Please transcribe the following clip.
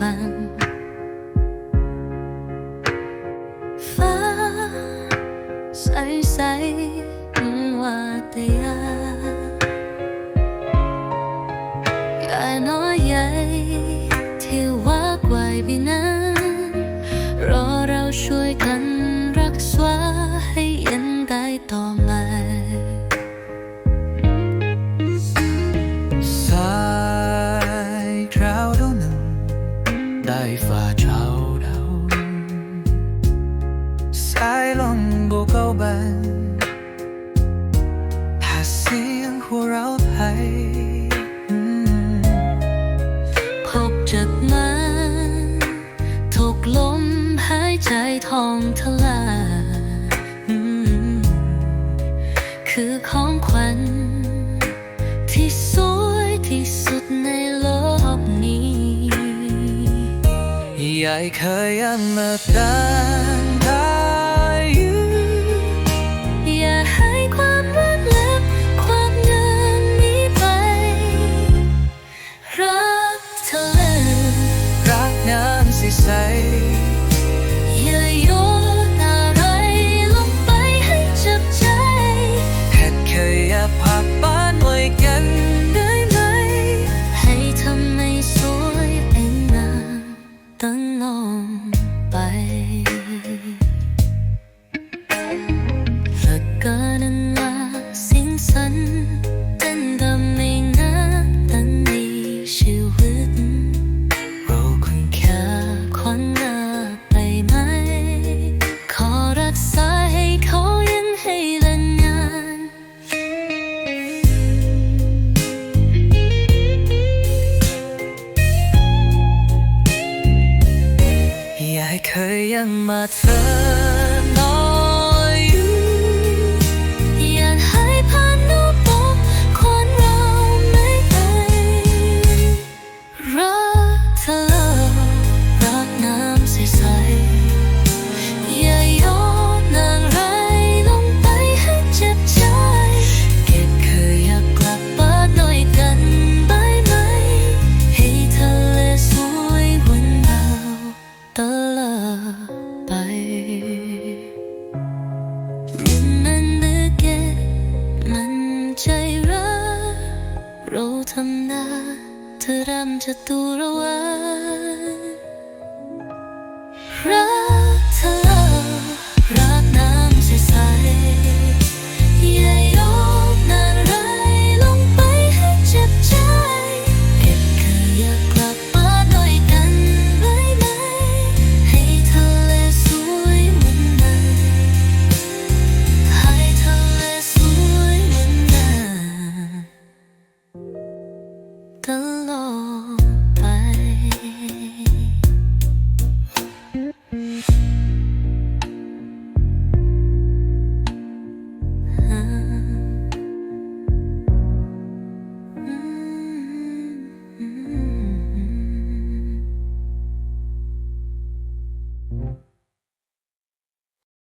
分。 บ่เก่าบันหาเสียงหัเราะไผพบจดหมายถกลมหายใจทองทลาคือของขวัญที่สวยที่สุดในโลกนี้ใหญ่เคยยังมาตา 灯笼怎么曾 로탄나 드람자 돌아와.